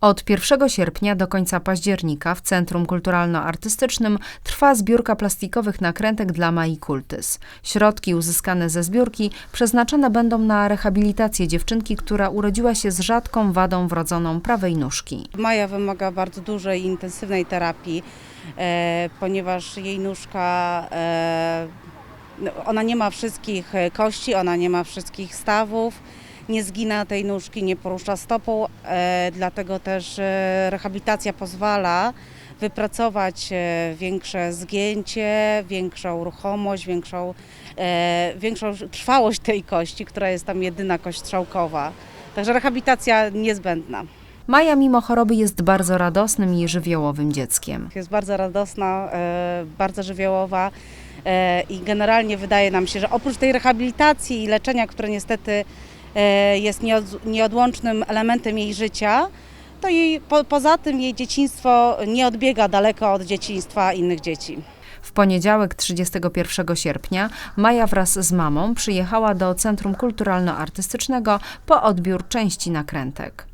Od 1 sierpnia do końca października w Centrum Kulturalno-Artystycznym trwa zbiórka plastikowych nakrętek dla Mai Kultys. Środki uzyskane ze zbiórki przeznaczone będą na rehabilitację dziewczynki, która urodziła się z rzadką wadą wrodzoną prawej nóżki. Maja wymaga bardzo dużej intensywnej terapii, e, ponieważ jej nóżka, e, no, ona nie ma wszystkich e, kości, ona nie ma wszystkich stawów, nie zgina tej nóżki, nie porusza stopą, e, dlatego też e, rehabilitacja pozwala wypracować e, większe zgięcie, większą ruchomość, większą, większą trwałość tej kości, która jest tam jedyna kość strzałkowa. Także rehabilitacja niezbędna. Maja mimo choroby jest bardzo radosnym i żywiołowym dzieckiem. Jest bardzo radosna, bardzo żywiołowa i generalnie wydaje nam się, że oprócz tej rehabilitacji i leczenia, które niestety jest nieod, nieodłącznym elementem jej życia, to jej, po, poza tym jej dzieciństwo nie odbiega daleko od dzieciństwa innych dzieci. W poniedziałek 31 sierpnia Maja wraz z mamą przyjechała do Centrum Kulturalno-Artystycznego po odbiór części nakrętek.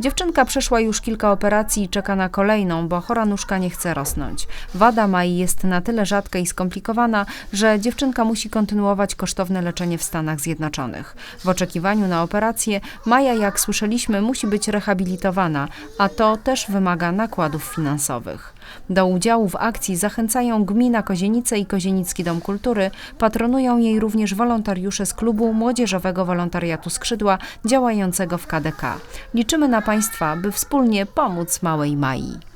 Dziewczynka przeszła już kilka operacji i czeka na kolejną, bo chora nóżka nie chce rosnąć. Wada Mai jest na tyle rzadka i skomplikowana, że dziewczynka musi kontynuować kosztowne leczenie w Stanach Zjednoczonych. W oczekiwaniu na operację Maja, jak słyszeliśmy, musi być rehabilitowana, a to też wymaga nakładów finansowych. Do udziału w akcji zachęcają gmina Kozienice i Kozienicki Dom Kultury. Patronują jej również wolontariusze z klubu Młodzieżowego Wolontariatu Skrzydła działającego w KDK. Liczymy na Państwa, by wspólnie pomóc małej Mai.